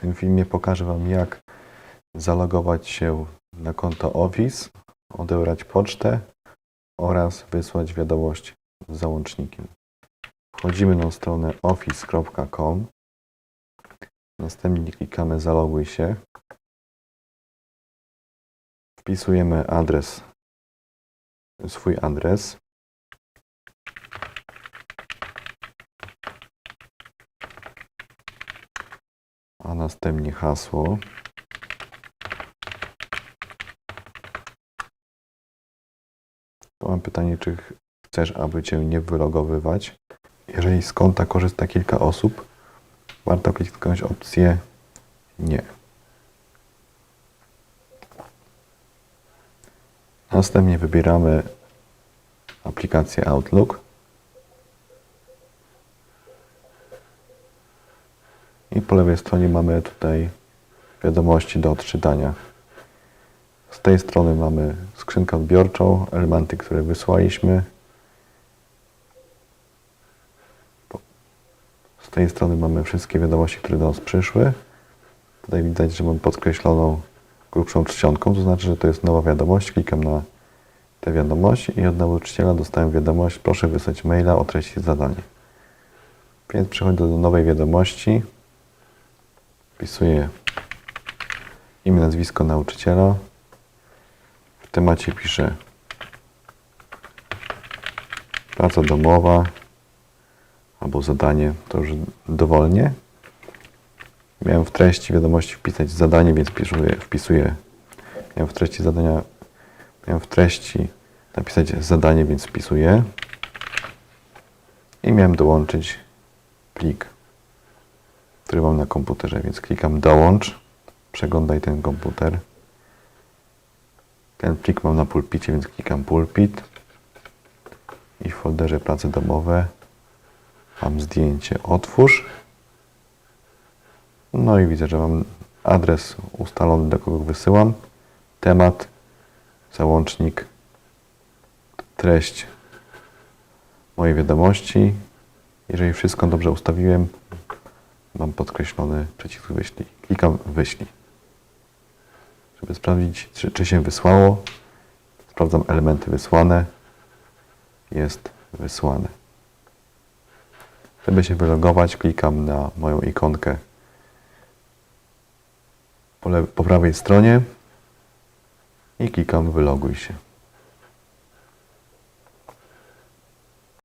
tym filmie pokażę Wam, jak zalogować się na konto Office, odebrać pocztę oraz wysłać wiadomość z załącznikiem. Wchodzimy na stronę office.com. Następnie klikamy zaloguj się. Wpisujemy adres, swój adres. A następnie hasło. Mam pytanie, czy ch- chcesz, aby Cię nie wylogowywać. Jeżeli z konta korzysta kilka osób, warto kliknąć opcję nie. Następnie wybieramy aplikację Outlook. I po lewej stronie mamy tutaj wiadomości do odczytania. Z tej strony mamy skrzynkę odbiorczą, elementy, które wysłaliśmy. Z tej strony mamy wszystkie wiadomości, które do nas przyszły. Tutaj widać, że mam podkreśloną grubszą czcionką, to znaczy, że to jest nowa wiadomość. Klikam na tę wiadomość i od nauczyciela dostałem wiadomość, proszę wysłać maila o treści zadania. Więc przechodzę do nowej wiadomości. Wpisuję imię, nazwisko nauczyciela. W temacie piszę praca domowa albo zadanie, to już dowolnie. Miałem w treści wiadomości wpisać zadanie, więc wpisuję, wpisuję. Miałem w treści zadania, miałem w treści napisać zadanie, więc wpisuję. I miałem dołączyć plik, który mam na komputerze, więc klikam dołącz. Przeglądaj ten komputer. Ten plik mam na pulpicie, więc klikam pulpit. I w folderze prace domowe mam zdjęcie otwórz. No i widzę, że mam adres ustalony, do kogo wysyłam, temat, załącznik, treść mojej wiadomości. Jeżeli wszystko dobrze ustawiłem, mam podkreślony przycisk wyślij. Klikam wyślij. Żeby sprawdzić, czy, czy się wysłało, sprawdzam elementy wysłane. Jest wysłane. Żeby się wylogować, klikam na moją ikonkę po, po prawej stronie i klikam wyloguj się.